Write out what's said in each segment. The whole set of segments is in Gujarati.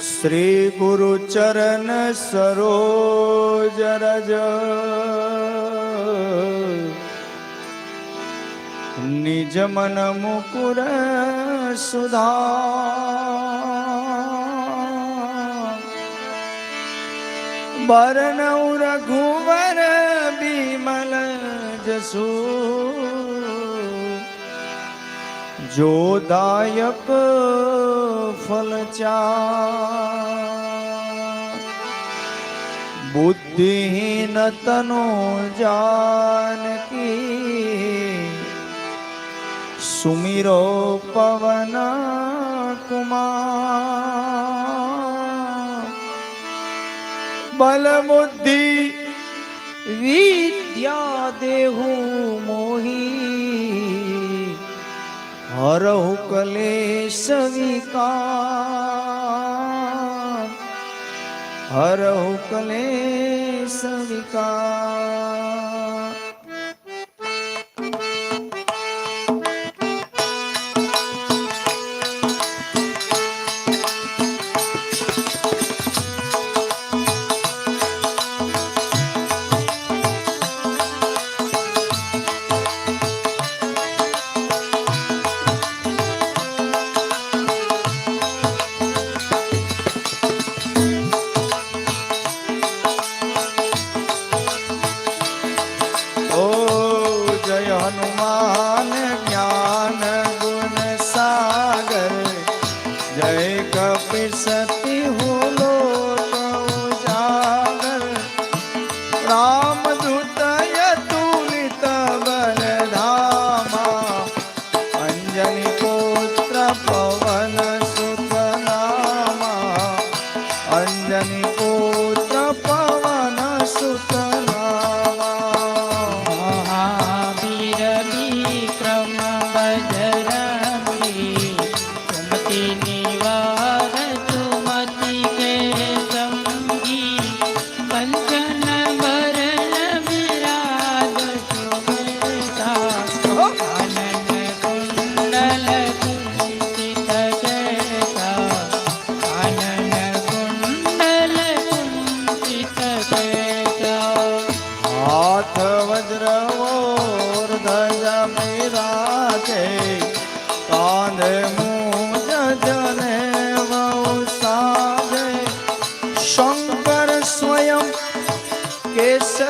શ્રી ગુરુ ચરણ સરોજ રજ. નિજ મન મુકુર સુધા. બરનૌ રઘુવર બિમલ જસૂ जो दायक फल बुद्धिहीन तनो जान की सुमिरो पवन कुमार। बल बुद्धि विद्या देहू मोही। હરહુ કલેશ વિકાર. હરહુ કલેશ વિકાર.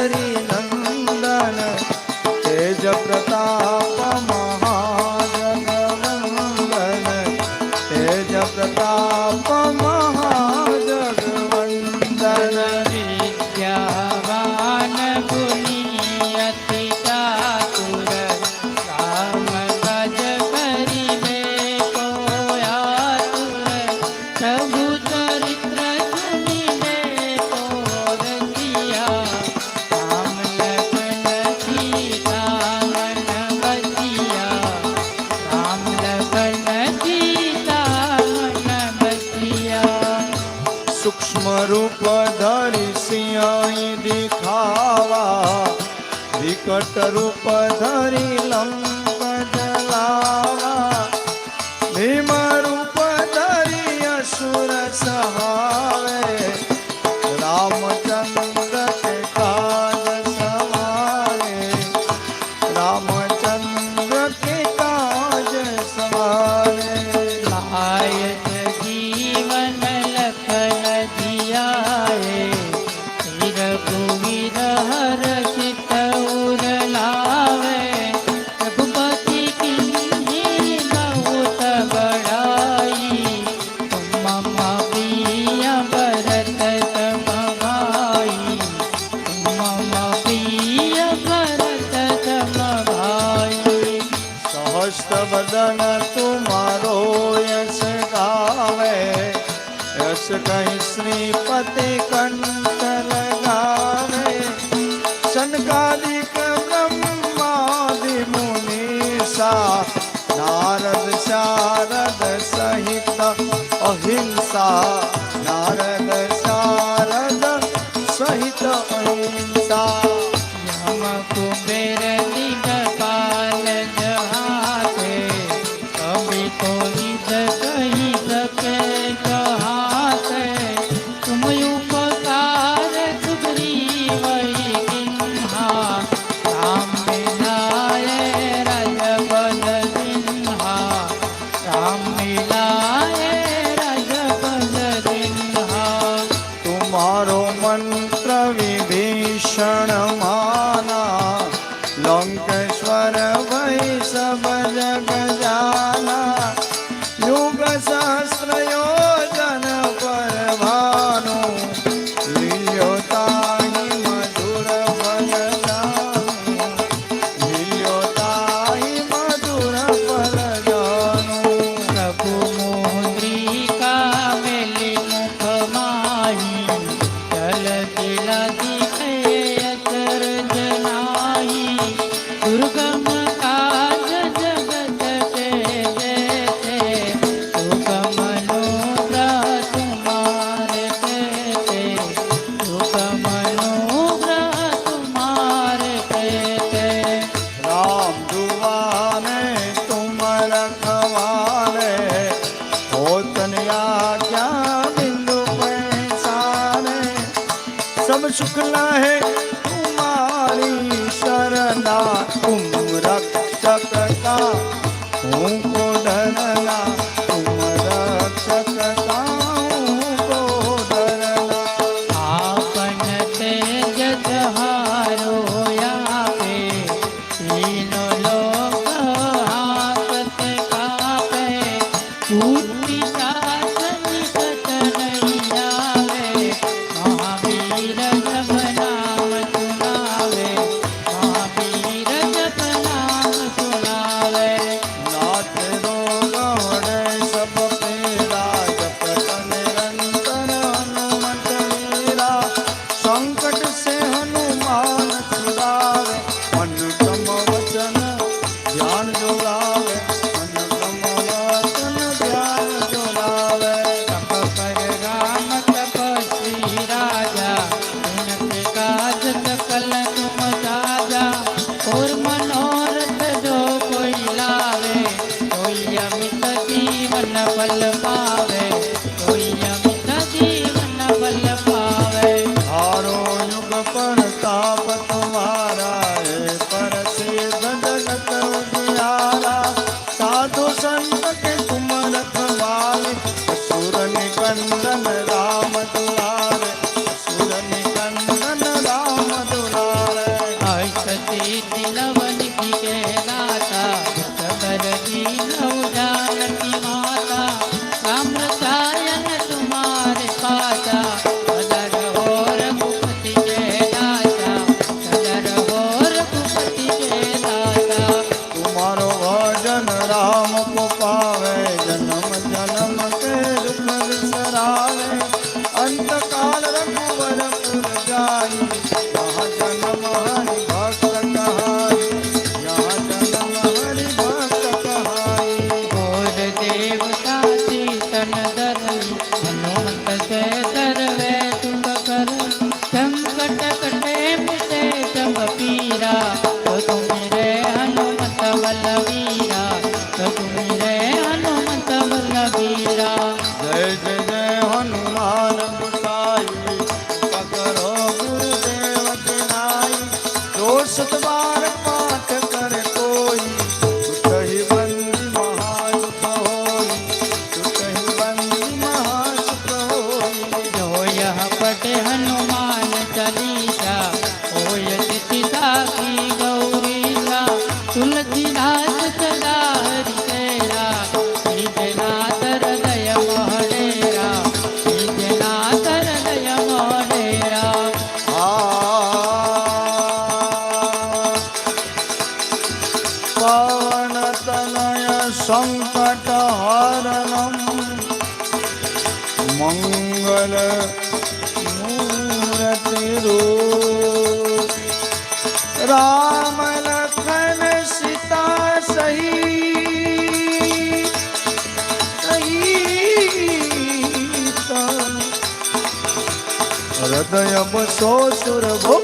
करीना સૂક્ષ્મ રૂપ ધરી સિંહ દેખાવા વિકટ રૂપ ધરી લંબ હસ્તવદન તુમારો યશ ગાવે. યશ કહી શ્રીપતિ કંઠ લગાવે સનકાલિક બ્રહ્માદિ મુનિષા નારદ, શારદ સહિત અહિંસા. long રહે તુમારી શરણા તુમ રક્ષક કા હું waterfall. મંગલ મૂર્તિ રૂપ રામ લખન સીતા સહી હૃદય બસો સુર ભો